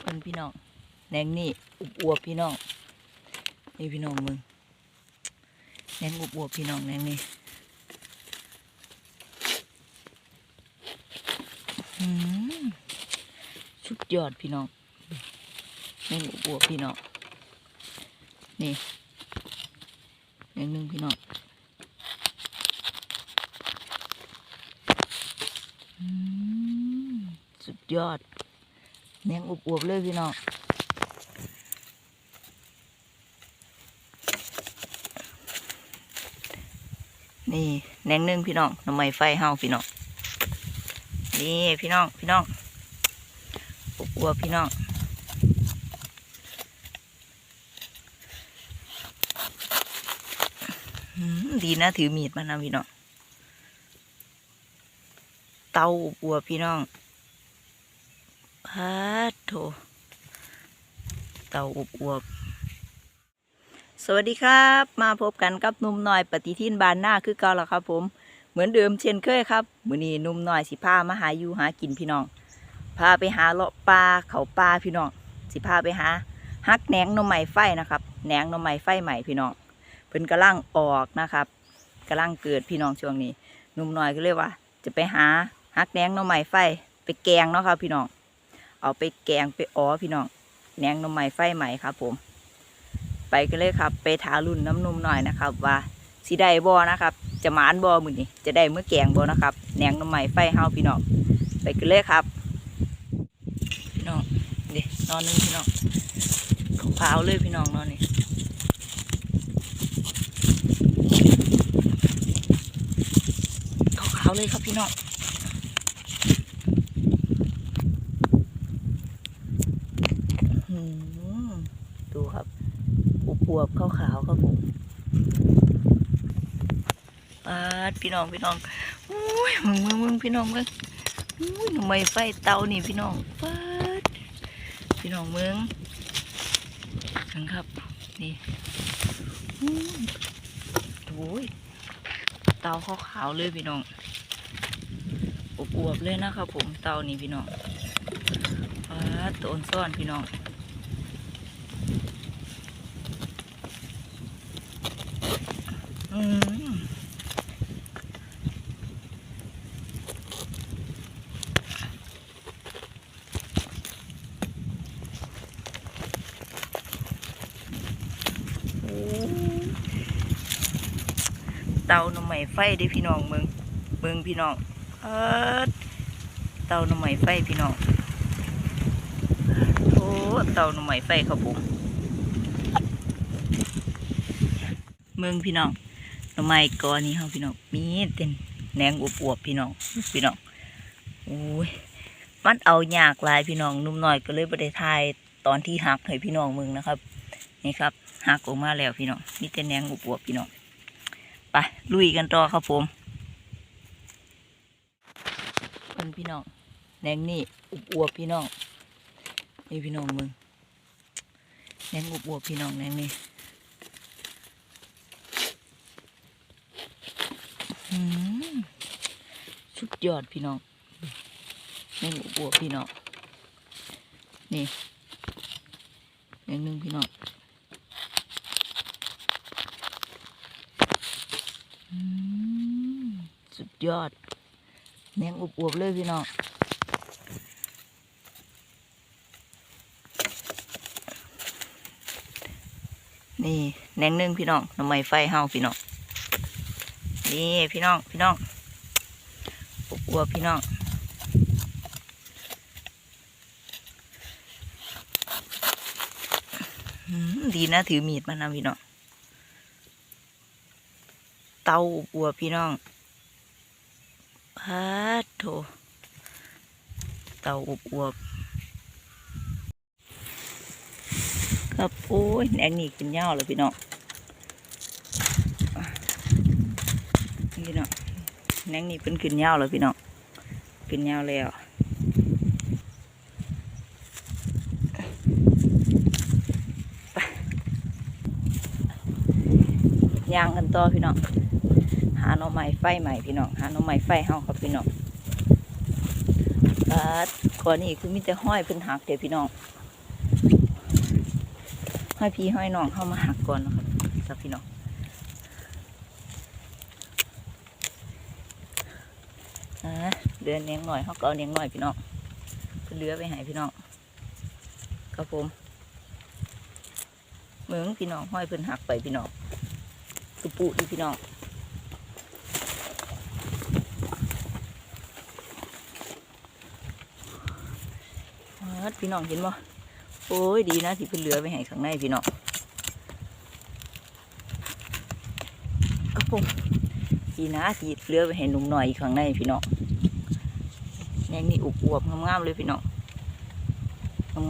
เพิ่นพี่น้องแนงนี่อุบอวบพี่น้องนี่พี่น้องมึงแนงอุบอวบพี่น้องแนงนี่สุดยอดพี่น้องแนงอุบอวบพี่น้องนี่แหนงหนึ่งพี่น้องสุดยอด แหนงอวบๆเลยพี่น้องนี่แหนงหนึ่งพี่น้องน้ำไม้ไฟเฮาพี่น้องนี่พี่น้องพี่น้องอวบๆพี่น้องดีนะถือมีดมานะพี่น้องเตาอวบๆพี่น้อง พาดโถเต่าอบอวบสวัสดีครับ มาพบกันกับนุ่มหน้อยปฏิทินบานหน้าคือเก่าแล้วครับ ผม เหมือนเดิมเช่นเคยครับมือนี้นุ่มหน้อยสิพามาหาอยู่หากินพี่น้อง พาไปหาเลาะปลาเขาปลาพี่น้อง สิพาไปหาฮักแหนงน่อไม้ไฟนะครับแหนงน่อไม้ไฟใหม่พี่น้องเพิ่นกำลังออกนะครับกำลังเกิดพี่น้องช่วงนี้ นุ่มหน้อยก็เลยกว่า จะไปหาฮักแหนงน่อไม้ไฟไปแกงเนาะครับพี่น้อง เอาไปแกงไปอ๋อพี่น้องแหนงนมใหม่ไฟใหม่ครับผม ไปกันเลยครับ ไปทารุ่นน้ำนมหน่อยนะครับ ว่าสีได้บอนะครับ จะหมานบอมือนี่จะได้เมื่อแกงบอนะครับแหนงนมใหม่ไฟเฮาพี่น้องไปกันเลยครับพี่น้องเดี๋ยนอนนึงพี่น้องของขาวเลยพี่น้องนอนนี่ขาวเลยครับพี่น้อง อืมดูครับ อวบขาวๆครับผมปาดพี่น้องพี่น้องอุ้ยมึงมึงมึงพี่น้องมึงอุ้ยหนูไม่ไฟเตานี่พี่น้องปาดพี่น้องมึงนะครับนี่โอ้ยเตาขาวๆเลยพี่น้องอวบเลยนะครับผมเตานี่พี่น้องปาดตัวอ่อนซ่อนพี่น้อง อืมโอ้เตาหน่อ ไม้ไฟเด้พี่น้องเมืองเมืองพี่น้อง เออเตาหน่อไม้ไฟพี่น้องโอ้เตาหน่อไม้ไฟครับผมเมืองพี่น้องหน่อไม้กอนี้เฮาพี่น้องมีเต็นแหนงอวบๆพี่น้องพี่น้องโอ้ยมันเอายากลายพี่น้องนุ่มหน้อยก็เลยบ่ได้ทายตอนที่หักให้พี่น้องเมืองนะครับ นี่ครับหักออกมาแล้วพี่น้องมีแต่แหนงอวบๆพี่น้อง ไปลุยกันต่อครับผมเป็นพี่น้องแหนงนี่อวบพี่น้องนี่พี่น้องมืองแหนงอวบพี่น้องแหนงนี่สุดยอดพี่น้องแมงอุบัวพี่น้องนี่แมงหนึ่งพี่น้องอืมสุด ยอดแมงอวบๆเลยพี่น้องนี่แนงนึ่งพี่น้องน้ำไม้ไฟเฮาพี่น้องนี่พี่น้องพี่น้องอวบๆพี่น้องดีนะถือมีดมานำพี่น้องเตาอวบพี่น้อง พาดโถเต่าอวบๆครับโอ้ยแหนนี่กินเหย้าเลยพี่น้องพี่น้องแหนนี่เป็นขึ้นยาวแล้วพี่น้องขึ้นยาแล้วย่างกันต่อพี่น้อง หาน่อไม้ไฟใหม่พี่น้องหาหน่อไม้ไฟเฮาครับพี่น้องอ่าก่อนนี้คือมีแต่ห้อยเป็นหักเดี๋ยวพี่น้องห้อยพี่ห้อยน้องเข้ามาหักก่อนนะครับครับพี่น้องเดือนเนียงหน่อยเขาก็เอาเนียงหน่อยพี่น้องเพื่อเลือไปให้พี่น้องครับผมเมืองพี่น้องห้อยเพิ่นหักไปพี่น้องตุปูดีพี่น้อง อ่าพี่น้องเห็นบ่โอ้ยดีนะที่เพิ่นเหลือไปให้ข้างในพี่น้องครับผมดีนะที่เหลือไปให้หนุ่มหน่อยข้างในพี่น้องแยงนี่อุบอวบงามๆเลยพี่น้อง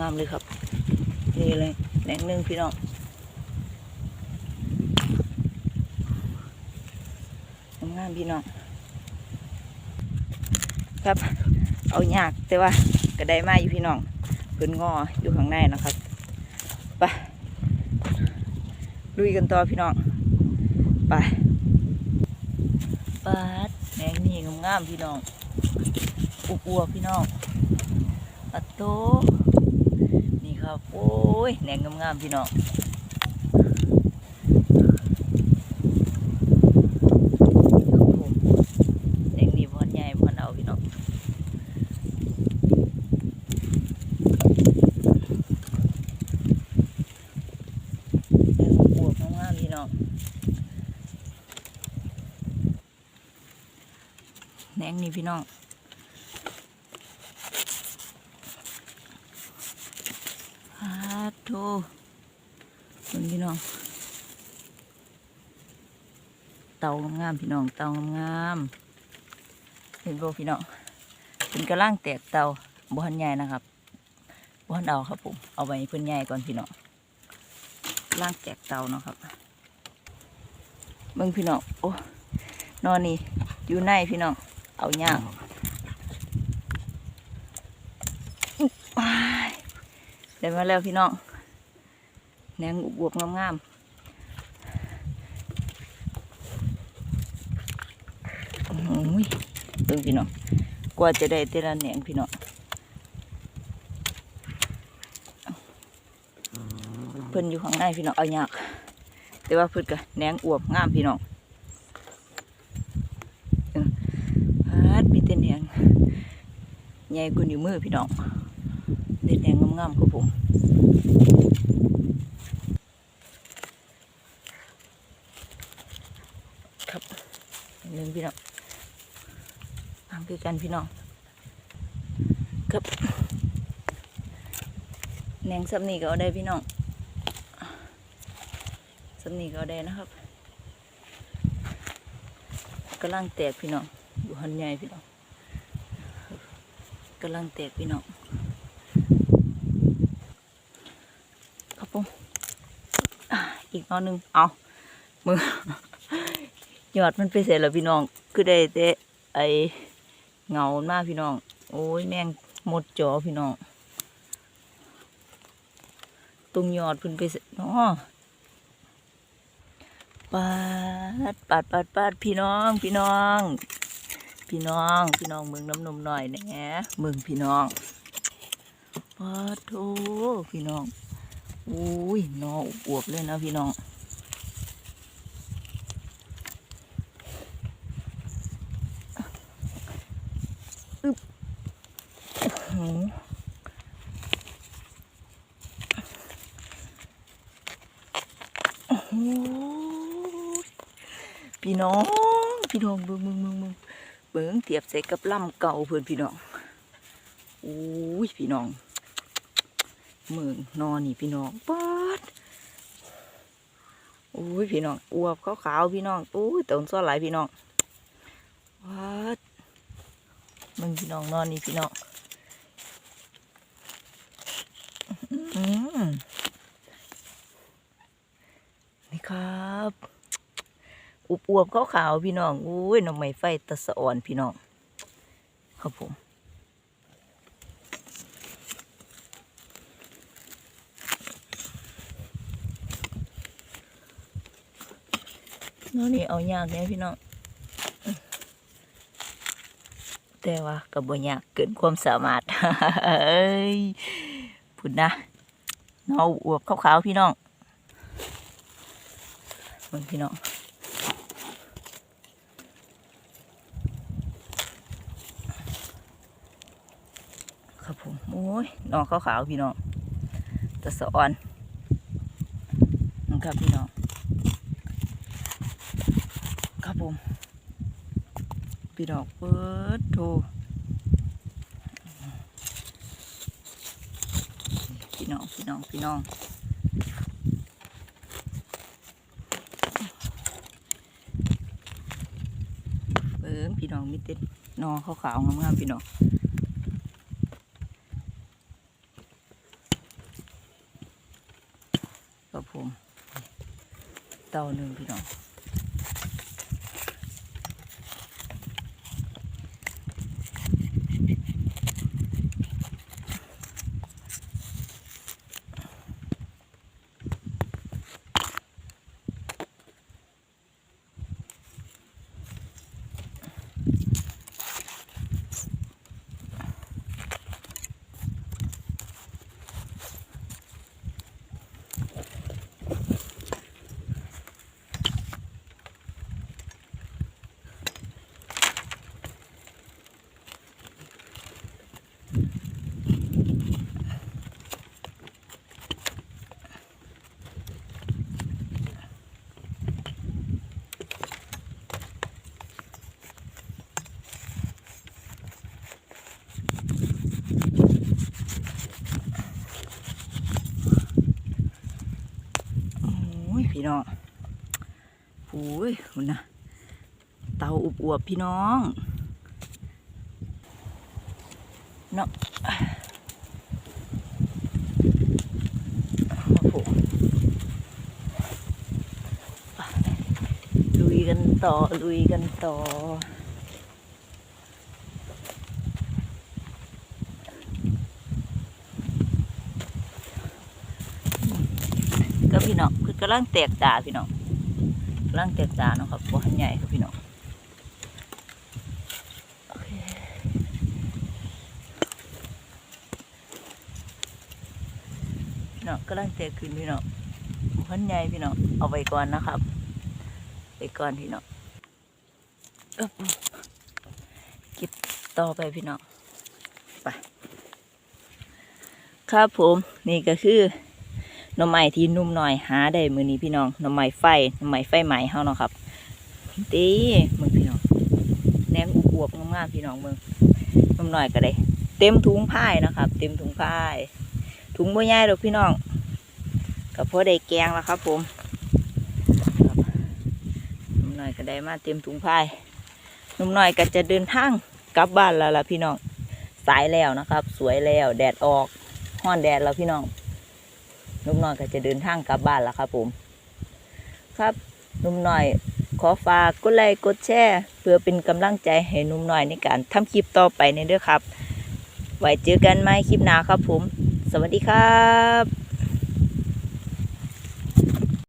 งามๆเลยครับนี่เลยแหนงหนึ่งพี่น้องงามๆพี่น้องครับ เอายากแต่ว่าก็ได้มาอยู่พี่น้อง พิ่นงออยู่ข้างในนะครับไปลุยกันต่อพี่น้องไปปาดแหนงนี่งามๆพี่น้องอุบอวบๆพี่น้องอัตโตนี่ครับโอ้ยแหนงงามๆพี่น้องครับผมแหนงนี่พอนใหญ่พอนเอาพี่น้องแหนงบวกงามๆพี่น้องแหนงนี่พี่น้อง ฮาโท มึงพี่น้อง เตางามๆพี่น้อง เตางามๆเห็นบ่พี่น้องเป็นกระล่างแตกเตาบ้านใหญ่นะครับบ้านเอาครับผม เอาไว้เพื่อนใหญ่ก่อนพี่น้องล่างแตกเตาเนาะครับมึงพี่น้อง โอ้นอนนี่ อยู่ในพี่น้อง เอาย่างอ้ายได้มาแล้วพี่น้อง แนงบวบงามๆโอ้ยเบิ่งพี่น้องกว่าจะได้แต่ละแหนงพี่น้องเพิ่นอยู่ข้างในพี่น้องเอายากแต่ว่าเพิ่นก็แหนงอวบงามพี่น้องพาดมีแต่แหนงใหญ่กว่านิ้วมือพี่น้องเด็ดแดงงามๆครับผมครับหนึ่ง พี่น้องทำคือกันพี่น้องครับแหนงซับนีก็เอาได้พี่น้องซับนีก็เอาได้นะครับกำลังแตกพี่น้องอยู่หันใหญ่พี่น้องกำลังแตกพี่น้องครับผมอีกนอนหนึ่งเอามือ ยอดมันไปเสร็จแล้วพี่น้อง คือได้แต่ไอเงามากพี่น้อง โอ้ยแมงหมดจอพี่น้อง ตรงยอดเพิ่นไปเสร็จเนาะปาดปาดปาดปาดพี่น้องพี่น้อง พี่น้อง พี่น้องมืองน้ำนมหน่อยแหนะมืองพี่น้องปาดโถพี่น้องอุ้ยนออวบเลยนะพี่น้อง อึบโอ้โหพี่น้อง พี่น้องเบิ่งเบิ่งเบิ่งเบิ่งเบิ่งเทียบใส่กับลำเก่าเพื่อนพี่น้องอุ้ยพี่น้องเมืองนอนนี่พี่น้องปาดอุ้ยพี่น้องอวบขาวๆพี่น้องอุ้ยต้นซ้อหลายพี่น้องปาด มึงพี่น้องนอนนี่พี่น้องอืมนี่ครับอุบอวบขาวๆพี่น้องอุ้ยน้องไม้ไฟตะสะอ่อนพี่น้องครับผมน้องนี่เอายากเนี่ยพี่น้อง แต่ว่ากับบ่ยากเกินความสามารถเอ้ยพูดนะเนาอวบขาวๆพี่น้องเบิ่งพี่น้องครับผมโอ้ยน้องขาวๆพี่น้องตะสะออนนะครับพี่น้องครับผม พี่น้องเปิดโทพี่น้องพี่น้องพี่น้องเบิ่งพี่น้องมีเต็ดนอขาวๆงามๆพี่น้องกับผมเต่าหนึ่งพี่น้อง ยคุณนะเตาอุบอวบพี่น้องเนาะโอ้โหลุยกันต่อ ลุยกันต่อก็พี่น้องคือกำลังแตกตาพี่น้อง กำลังแตกตาเนาะครับบ่หันใหญ่ครับพี่น้องโอเคพี่น้องกำลังแตกขึ้นพี่น้องบ่หันใหญ่พี่น้องเอาไว้ก่อนนะครับไปก่อนพี่น้องอึ๊บเก็บต่อไปพี่น้องไปครับผมนี่ก็คือห น่อไม้ที่นุ่มหน่อยหาได้มือนี้พี่น้องน่อไม้ไฟน่อไม้ไฟใหม่เฮาเนาะครับต้มึงพี่น้องแหนมอวบงามๆพี่น้องเบิ่งนุ่มหน่อยก็ได้เต็มถุงผ้านะครับ เต็มถุงผ้าถุงบ่ใหญ่ดอกพี่น้องก็พอได้แกงแล้วครับ ผมนุ่มหน่อยก็ได้มาเต็มถุงผ้านุ่มหน่อยก็จะเดินทางกลับบ้านแล้วล่ะพี่น้องสายแล้วนะครับ สวยแล้วแดดออกห้อนแดดแล้วพี่น้อง นุ่มน้อยก็จะเดินทางกลับบ้านแล้วครับผมครับนุ่มน้อยขอฝากกดไลค์กดแชร์เพื่อเป็นกำลังใจให้นุ่มน้อยในการทำคลิปต่อไปในเด้อครับ ไว้เจอกันไหมคลิปหน้าครับผม สวัสดีครับ